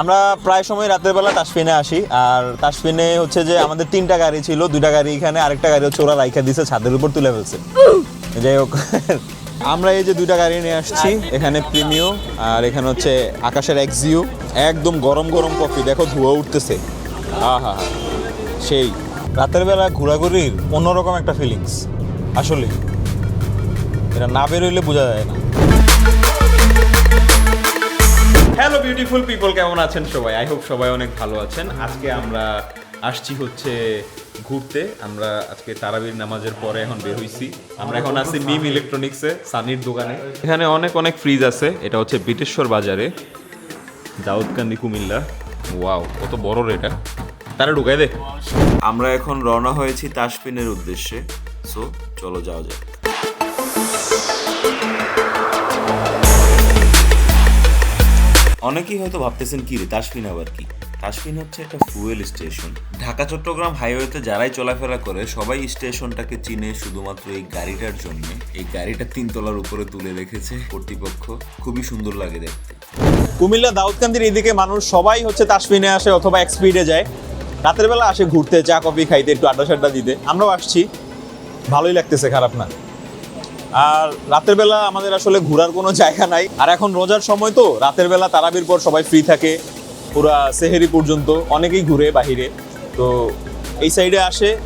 আমরা প্রায় সময় রাতের বেলা তাসফিনে আসি, আর তাসফিনে হচ্ছে যে আমাদের তিনটা গাড়ি ছিল, দুইটা গাড়ি এখানে, আরেকটা গাড়ি হচ্ছে ওরা রাইখা দিছে, ছাদের উপর তুলে ফেলছে। যাই হোক, আমরা এই যে দুইটা গাড়ি নিয়ে আসছি, এখানে প্রিমিও, আর এখানে হচ্ছে আকাশের এক্সিও একদম গরম গরম কফি, দেখো ধোঁয়া উঠতেছে। হা হা সেই। রাতের বেলা ঘোরাঘুরির অন্যরকম একটা ফিলিংস আসলে এটা না বেরোইলে বোঝা যায় না। বিউটিফুল পিপল কেমন আছেন সবাই? আই হোপ সবাই অনেক ভালো আছেন। আজকে আমরা আসছি হচ্ছে ঘুরতে। আমরা আজকে তারাবির নামাজের পরে এখন বের হইছি। আমরা এখন আছি মিম ইলেকট্রনিক্সে সানির দোকানে। এখানে অনেক অনেক ফ্রিজ আছে। এটা হচ্ছে বিটেশ্বর বাজারে। দাউদকান্দি কুমিল্লা। ওয়াও কত বড় রে এটা। তারা ঢুকাই দে। আমরা এখন রওনা হয়েছি তাসপিনের উদ্দেশ্যে। সো চলো যাওয়া যাক। অনেকেই হয়তো ভাবতেছেন, কি রে তাসফিন আবার কি? তাসফিন হচ্ছে একটা ফুয়েল স্টেশন। ঢাকা, চট্টগ্রাম হাইওয়েতে যারাই চলাফেরা করে, সবাই স্টেশনটাকে চিনে শুধুমাত্র এই গাড়িটার জন্য। এই গাড়িটা তিনতলার উপরে তুলে রেখেছে কর্তৃপক্ষ। খুবই সুন্দর লাগে দেখতে। কুমিল্লা, দাউদকান্দির এইদিকে মানুষ সবাই হচ্ছে তাসফিনে আসে অথবা এক্সপিডে যায়। রাতের বেলা আসে, ঘুরতে চা, কফি খাইতে, একটু আড্ডা সাড্ডা দিতে। আমরাও আসছি। ভালোই লাগতেছে, খারাপ না। আর রাতের বেলা আমাদের আসলে ঘোরার কোনো জায়গা নাই। আর এখন রোজার সময় তো, রাতের বেলা তারাবির পর সবাই ফ্রি থাকে। পুরা সেহেরি পর্যন্ত অনেকেই ঘুরে বাহিরে। তো এই সাইডে আসে,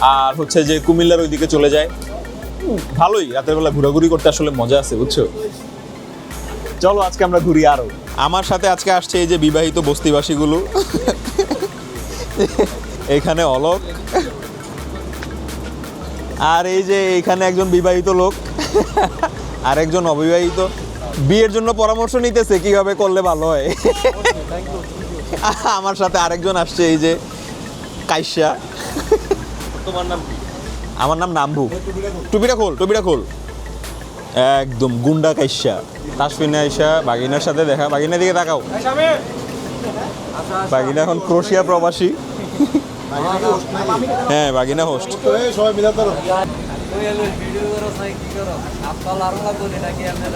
আর হচ্ছে যে কুমিল্লার ওইদিকে চলে যায়। ভালোই, রাতের বেলা ঘোরাঘুরি করতে আসলে মজা আছে, বুঝছ? চলো আজকে আমরা ঘুরি আরও। আমার সাথে আজকে আসছে এই যে বিবাহিত বস্তিবাসীগুলো। এখানে অলোক। আর এই যে এখানে একজন বিবাহিত লোক আর একজন অবিবাহিত। বিয়ের জন্য পরামর্শ নিতেছে কীভাবে করলে ভালো হয়। আমার সাথে আরেকজন আসছে এই যে কাইসা। তোমার নাম কি? আমার নাম নাম্বু। টুপিটা খোল টুপিটা খোল। একদম গুন্ডা কাইসা। তাসফিনে আইসা বাগিনার সাথে দেখা বাগিনার দিকে তাকাও। বাগিনা এখন ক্রোশিয়া প্রবাসী। হ্যাঁ বাগিনা হোস্ট সবাই মিলা তো ভিডিও করো কি করো? আপনার আর বলি নাকি আপনি